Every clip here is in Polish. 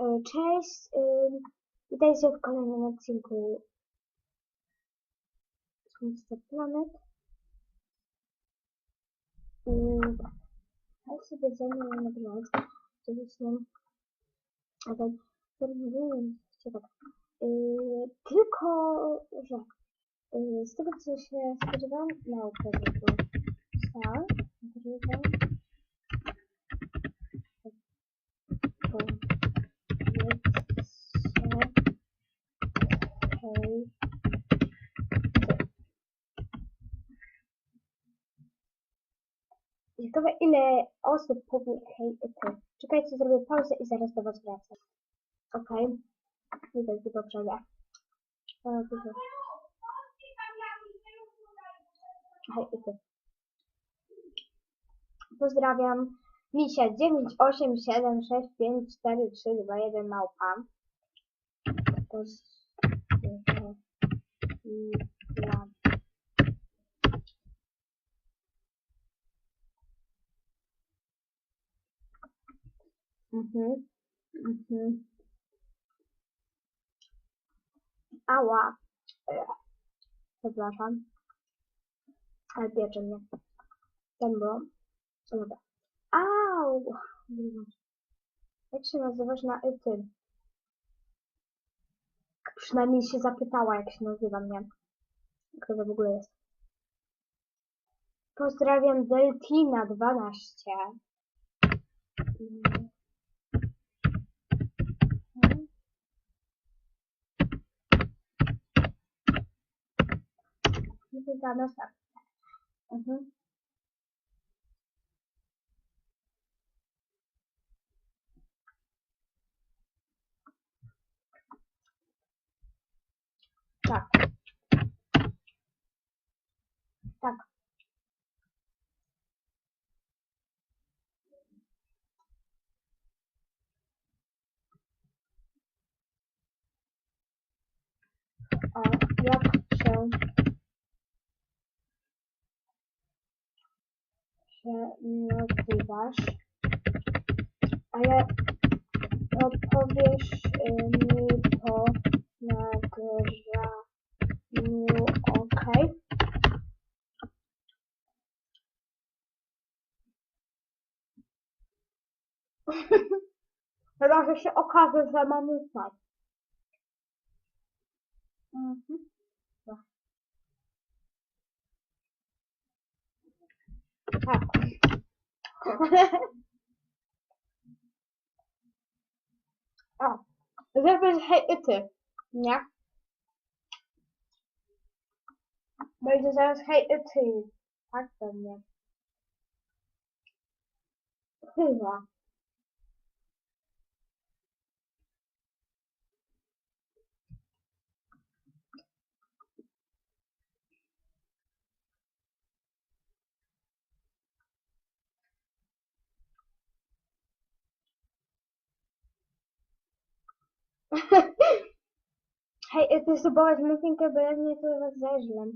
E, Cześć, witajcie w kolejnym odcinku Słońce Planet. Ja sobie zajmę formułując się tak, yy, tylko, że yy, z tego co się spodziewałam, naukę, że to tak, Okej. Ciekawe ile osób powie hej ty. Czekajcie, zrobię pauzę i zaraz do was wracam. Okej. Widać tylko dużo. Hej ty. Pozdrawiam. Misia 9, 8, 7, 6, 5, 4, 3, 2, 1 małpa. Pozdrawiam. Mhm. Mhm. Ała. E, Przepraszam. Ale piecze mnie. Ten było. Dobra. Au! Jak się nazywasz na y, ty? Przynajmniej się zapytała, jak się nazywam, nie? Kto to w ogóle jest? Pozdrawiam Deltina 12. Mm. No to za nas tak. Mhm. Tak. Tak. A jak się się nazywasz? Ale opowiesz y, mi po nagraniu, okej? Chyba, że się okaże, że mamy znać. Mhm. Tak. O, żeby hej i ty, nie? Będzie zaraz hej i ty, tak pewnie. Chyba. Hej, y, ty subować mufinkę, bo ja nie to was zeżlę.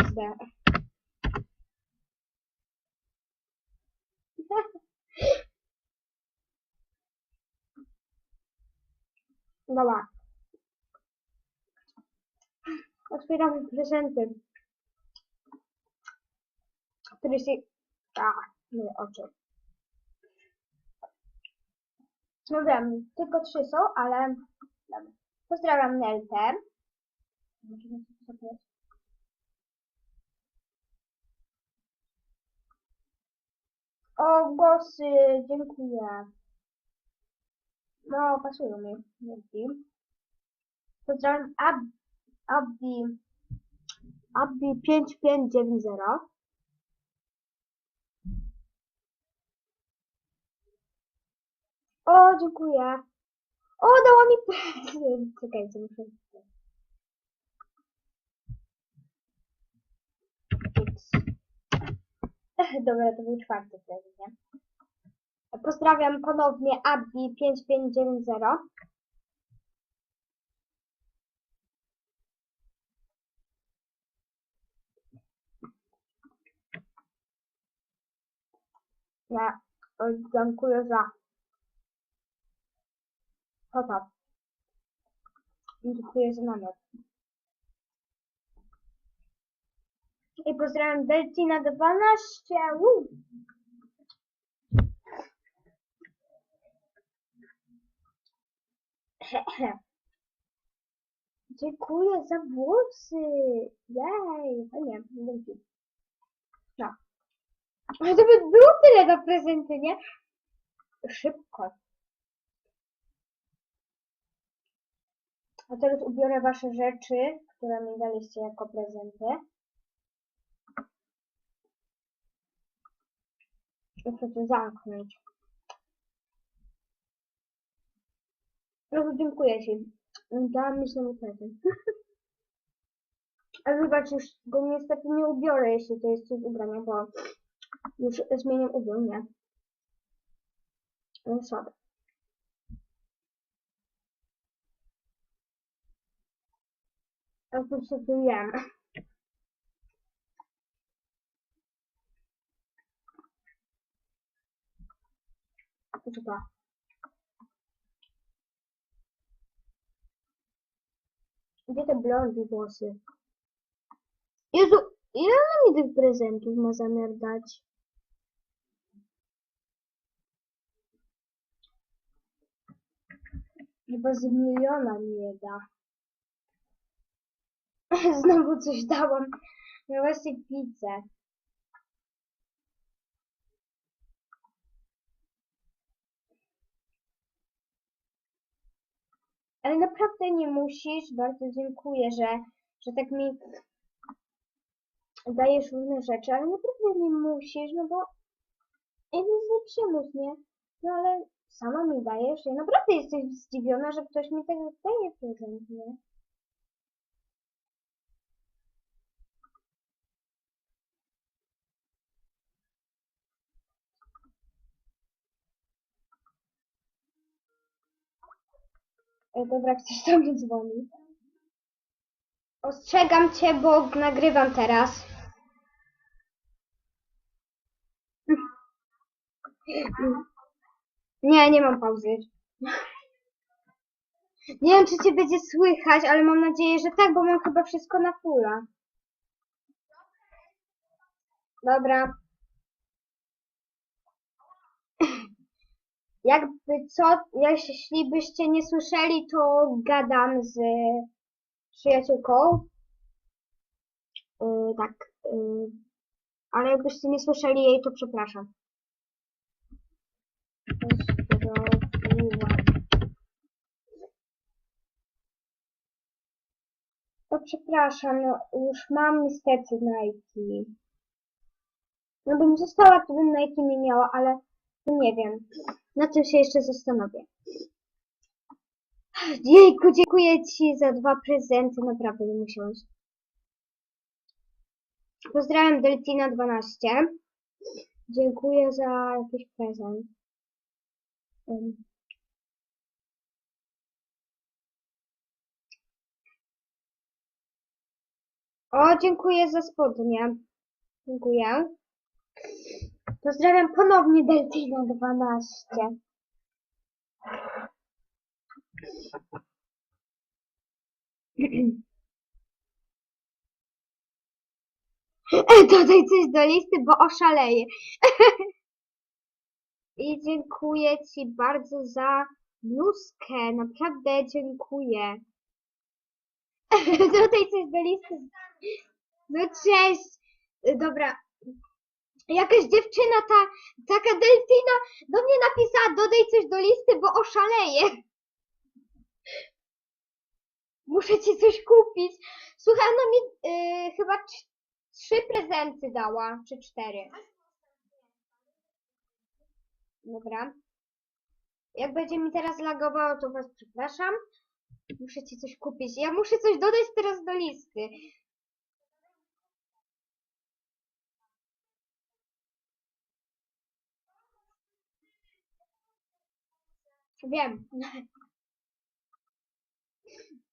Izdę. Dobra. Otwieramy prezenty. Który się... A, moje oczy. No wiem, tylko trzy są, ale... Dobra. Pozdrawiam Neltę. O, głosy, dziękuję. No, pasują mi. Dzięki. Pozdrawiam Ab Abdi. Abdi 5590. O, dziękuję. O, dała mi prezent. Czekajcie, muszę... Ups. Dobra, to był czwarty prezent, nie? Pozdrawiam ponownie Abdi 5590. Ja O, Dziękuję za... To? Dziękuję za namiot. I pozdrawiam Deltina 12. Woo! Dziękuję za włosy. Jej, fajnie, dzięki. No. Ale to by było tyle na prezenty, nie? Szybko. A teraz ubiorę wasze rzeczy, które mi daliście jako prezenty. Chcę to zamknąć. No dziękuję ci. Dałam mi znowu prezent. Ale wybacz, już go niestety nie ubiorę, jeśli to jest coś ubrania, bo już zmieniam ubiór, nie? No słabe. Ja po prostu jem. Chyba. Gdzie te blondy włosy? Jezu, ile ona mi tych prezentów ma zamiar dać? Chyba z miliona mi je da. Znowu coś dałam. No właśnie pizzę. Ale naprawdę nie musisz. Bardzo dziękuję, że, że tak mi dajesz różne rzeczy, ale naprawdę nie musisz, no bo ja nic nie przymus, nie? No ale sama mi dajesz. Ja naprawdę jestem zdziwiona, że ktoś mi tak daje prezent, nie? E, dobra, ktoś do mnie dzwoni. Ostrzegam cię, bo nagrywam teraz. Nie, nie mam pauzy. Nie wiem, czy cię będzie słychać, ale mam nadzieję, że tak, bo mam chyba wszystko na fulla. Dobra. Jakby co, jeśli byście nie słyszeli, to gadam z przyjaciółką. Yy, tak. Yy, ale jakbyście nie słyszeli jej, to przepraszam. To przepraszam, no już mam niestety Nike. No bym została, to bym Nike nie miała, ale nie wiem. Na tym się jeszcze zastanowię. Jejku, dziękuję Ci za dwa prezenty, naprawdę nie musiałeś. Pozdrawiam Deltina 12. Dziękuję za jakiś prezent. O, dziękuję za spodnie. Dziękuję. Pozdrawiam ponownie Deltina 12. Dodaj coś do listy, bo oszaleję. I dziękuję Ci bardzo za bluzkę. Naprawdę dziękuję. Dodaj coś do listy. No cześć. Dobra. Jakaś dziewczyna, ta, taka Delfina do mnie napisała, dodaj coś do listy, bo oszaleję. Muszę ci coś kupić. Słuchaj, ona mi yy, chyba trz- trzy prezenty dała, czy cztery. Dobra. Jak będzie mi teraz lagowało, to was przepraszam. Muszę ci coś kupić. Ja muszę coś dodać teraz do listy. Wiem.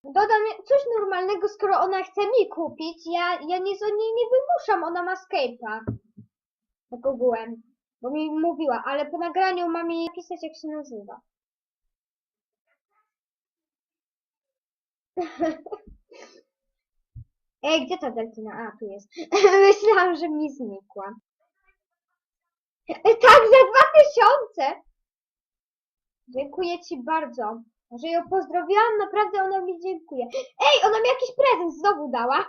Dodam coś normalnego, skoro ona chce mi kupić. Ja, ja nic od niej nie wymuszam, ona ma Skype'a. Tak ogółem. Bo mi mówiła, ale po nagraniu mam jej napisać jak się nazywa. Ej, gdzie ta delfina? A, tu jest. Myślałam, że mi znikła. E, Tak, za dwa tysiące! Dziękuję ci bardzo. Że ją pozdrowiłam, naprawdę ona mi dziękuję. Ej, ona mi jakiś prezent znowu dała.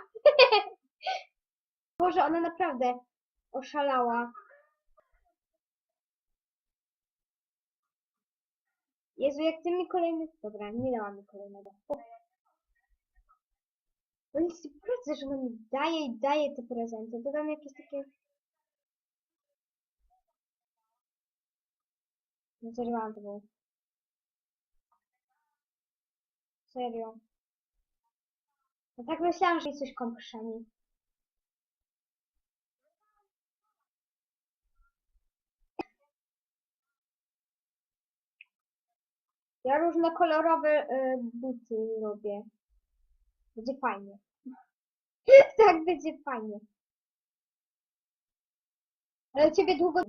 Boże, ona naprawdę oszalała. Jezu, jak ty mi kolejny... Dobra, nie dała mi kolejnego. O. No nic prawda, że ona mi daje i daje te prezenty. To dam jakieś takie... Nie zerwałam to było. Serio. No tak myślałam, że jej coś komprzeni. Ja różne kolorowe y, buty robię. Będzie fajnie. tak, będzie fajnie. Ale ciebie długo...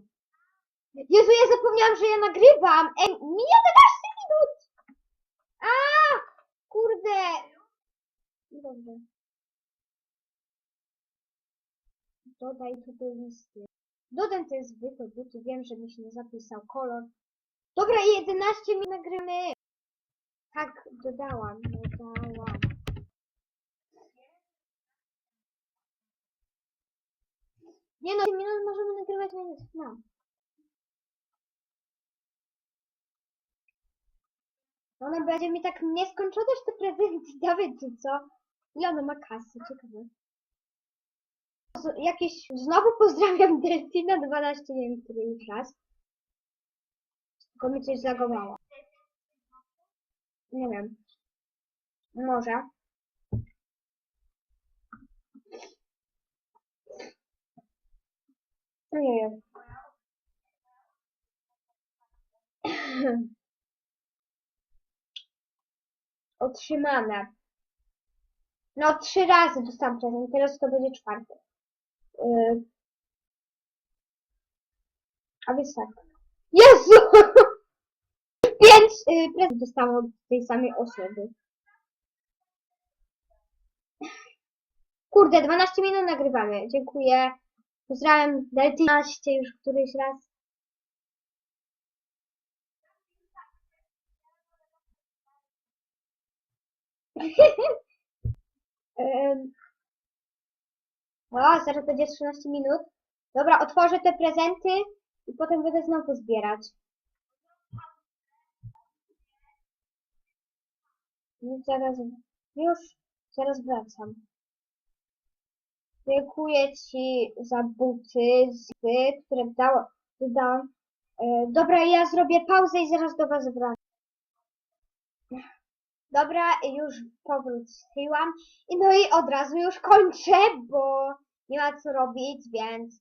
Jezu, ja zapomniałam, że ja nagrywam! Ej, mija 11 minut! A, Kurde! Dobrze. Dodaj to do listy. Dodam te zwykłe buty, wiem, że mi się nie zapisał kolor. Dobra, 11 minut nagrymy. Tak, dodałam, dodałam. Nie no, 10 minut możemy nagrywać więc no. Ona będzie mi tak nieskończoność te prezenty dawać, czy co? Ile ona ma kasy, ciekawe. Jakieś, znowu pozdrawiam Delfina 12, nie wiem, który już raz. Tylko mi coś zlagowało. Nie wiem. Może. Ojej. Otrzymane. No, trzy razy dostałam prezent, teraz to będzie czwarty. Yy. A więc tak. Jezu! Pięć yy, prezent dostałam od tej samej osoby. Kurde, 12 minut nagrywamy. Dziękuję. Pozdrawiam Deltinaście już któryś raz. O, zaraz będzie 13 minut. Dobra, otworzę te prezenty i potem będę znowu zbierać. Już zaraz, już, zaraz wracam. Dziękuję Ci za buty, zby, które dała, dodałam. E, dobra, ja zrobię pauzę i zaraz do Was wracam. Dobra, już powróciłam. I no i od razu już kończę, bo nie ma co robić, więc...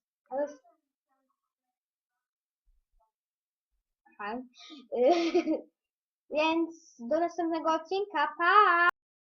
więc do następnego odcinka, pa!